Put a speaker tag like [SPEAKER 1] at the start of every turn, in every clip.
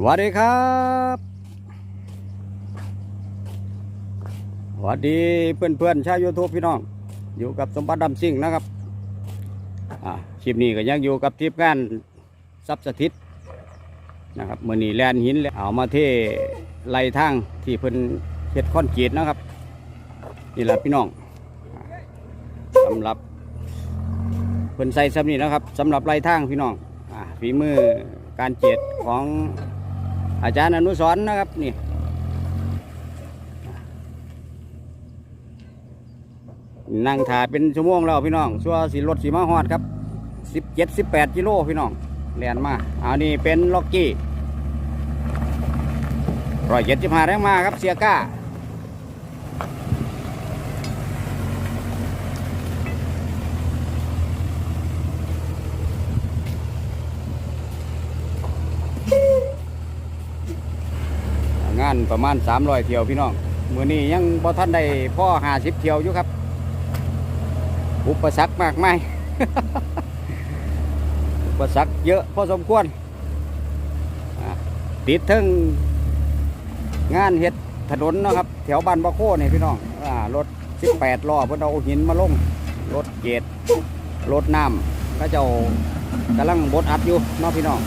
[SPEAKER 1] สวัสดีครับสวัสดีเพื่อนๆชาวยูทูบพี่น้อง อยู่กับสมบัติดำซิ่งนะครับอ่าคลิปนี้ก็ยังอยู่กับทีมงานซับสถิตนะครับมือนี้แลนหินเอามาเทไหลทางที่เพิ่นเฮ็ดคอนกรีตนะครับนี่แหละพี่น้องอ่าสำหรับเพิ่นใส่ซ้ำนี้นะครับสำหรับไหลทางพี่น้องอ่าฝีมือการเจ็ดของ อาจารย์อนุสร์นะครับนี่นั่งถ่ายเป็นชั่วโมงแล้วพี่น้องชัวสีรถสีมาฮอดครับสิบเจ็ดสิบแปดกิโลพี่น้องแล่นมาอันนี้เป็นล็อกกี้ร้อยเจ็ดสิบห้าแรงมาครับเสียก้า งานประมาณสามร้อยเที่ยวพี่น้องมือนี้ยังบ่ท่านได้พ่อหาสิบเที่ยวอยู่ครับ อุปสรรคมากมาย อุปสรรคเยอะพอสมควรติดทั้งงานเฮ็ดถนนนะครับ แถวบ้านบะโคเนี่พี่น้องอรถ 18ล้อเพิ่นเอาหินมาลงรถเกตรถน้ำก็จ้ากำลังบดอัดอยู่เนาะพี่น้อง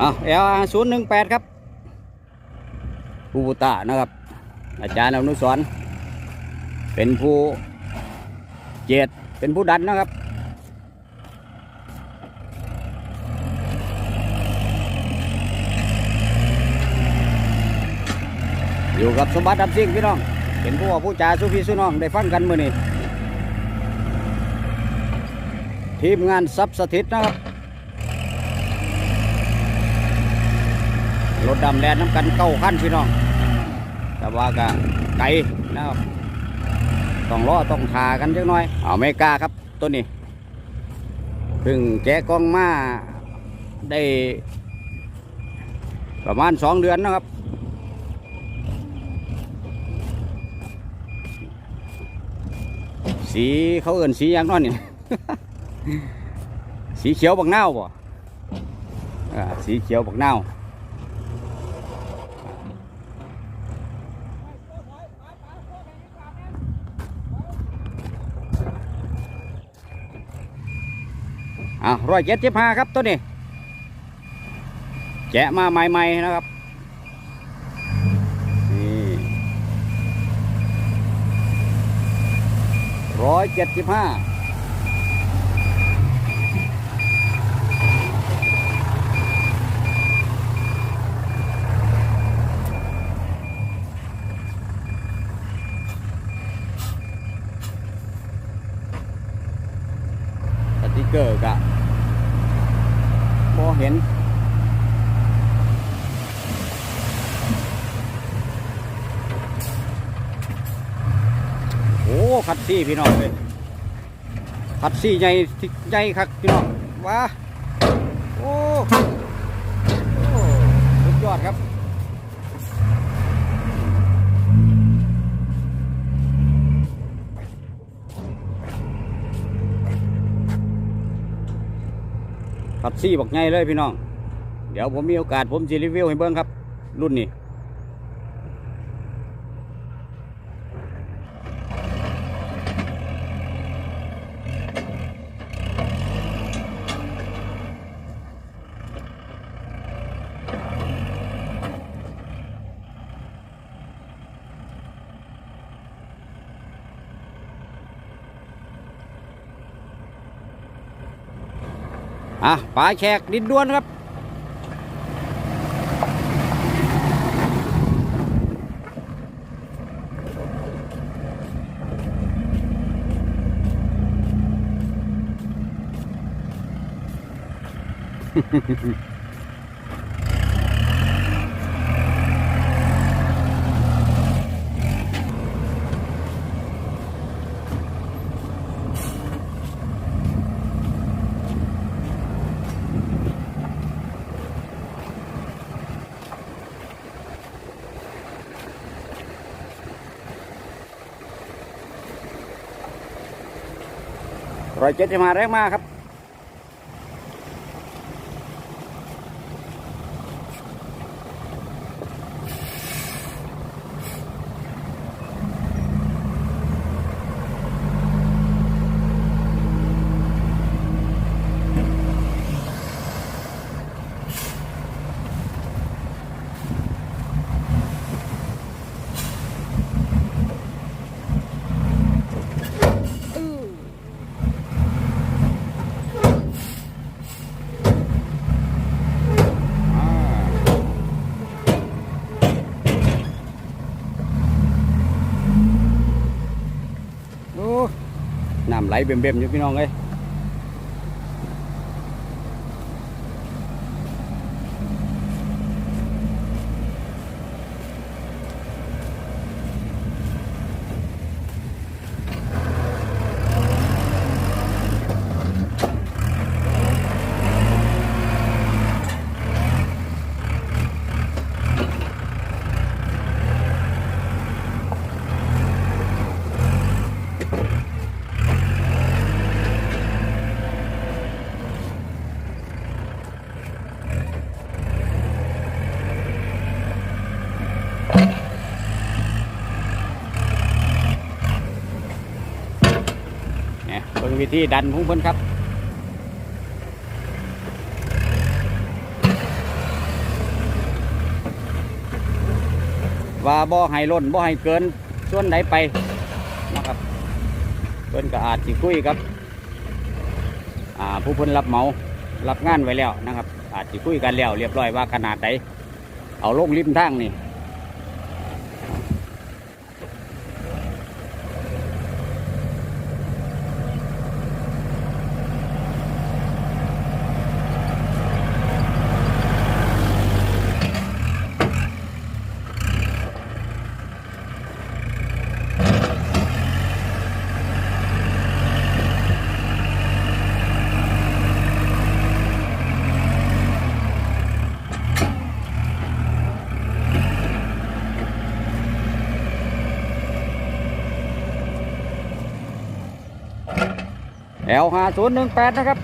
[SPEAKER 1] อาเอลศูนย์หนึ่งแปดครับผู้บุตานะครับ อาจารย์อนุสรเป็นผู้เจดเป็นผู้ดันนะครับอยู่กับสมบัติดับซิ่งพี่น้องเป็นผู้ว่าผู้จ่าสุพี่สุน้องได้ฟังกันมือนี้ทีมงานซับสถิตนะครับ รถดำแลนน้ำกันเก้าขั้นพี่น้อง แต่ว่าก็ไกลนะครับต้องรอต้องทากันจักน่อย เอาไม่กล้าครับตัวนี้เพิ่งแกะกล้องมาได้ ประมาณสองเดือนนะครับ สีเขาเอื่นสีอย่างนั้นนี่ สีเขียวบักนาบ่สีเขียวบักนา อะร้อยเจ็ดสิบห้าครับตัวนี้แกะมาใหม่ๆนะครับนี่ร้อยเจ็ดสิบห้าสติกเกอร์กะพอเห็น โอ้คัดซี่พี่น้องเลยคัดซี่ใหญ่ใหญ่ครับพี่น้องว้าโอ้โอ้สุดยอดครับคัดซี่บอกใหญ่เลยพี่น้อง เดี๋ยวผมมีโอกาสผมจะรีวิวให้เบิ้งครับ รุ่นนี้ อะปลาแขกดินด้วนครับอ ร้อยเจ็ดจะมาแรงมากครับ อ่าโอ้น้ำ ไหลเบิ่มๆอยู่พี่น้องเอ้ย วิธีดันของเพิ่นครับว่าบ่ให้ล้นบ่ให้เกินส่วนไหนไปนะครับเพิ่นก็อาจสิคุยกับผู้เพิ่นรับเหมารับงานไว้แล้วนะครับ อาจสิคุยกันแล้วเรียบร้อยว่าขนาดไหนเอาลงริมทางนี่ แอลห้าศูนย์หนึ่งแปดนะครับ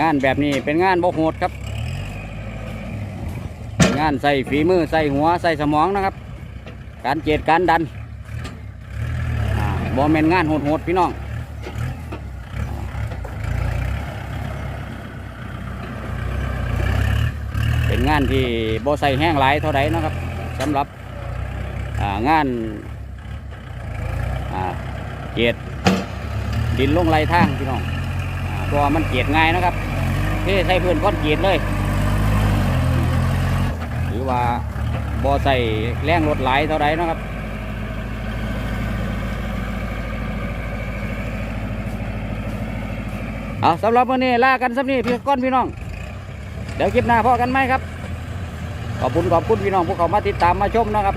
[SPEAKER 1] งานแบบนี้เป็นงานบ่โหดครับ งานใส่ฝีมือใส่หัวใส่สมองนะครับ การเจดการดันอ่าบ่แม่นงานโหดๆพี่น้องเป็นงานที่บ่ใส่แห้งหลายเท่าใดนะครับสำหรับงาน เกียดดินลงไหลทางพี่น้องอ่าเพราะว่ามันเกียดง่ายนะครับเทใส่พื้นก้อนเกียดเลย หรือว่าบ่ใส่แรงรถไหลเท่าใดนะครับเอาสำหรับวันนี้ลากันสำนี้พี่ก้อนพี่น้อง เดี๋ยวคลิปหน้าพอกันไหมครับ ขอบคุณขอบคุณพี่น้องผู้เขามาติดตามมาชมนะครับ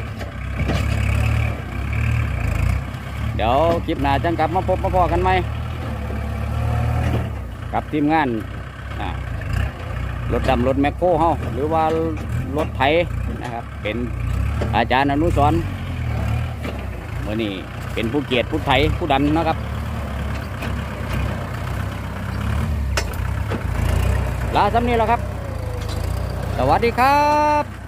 [SPEAKER 1] เดี๋ยวคลิปหน้าจังกลับมาพบมาพอกันไหมกับทีมงานรถดำรถแมคโครเฮาหรือว่ารถไถนะครับ เป็นอาจารย์อนุสรเมื่อนี้เป็นผู้เกียรติผู้ไถผู้ดันนะครับลาสำนี้แล้วครับ สวัสดีครับ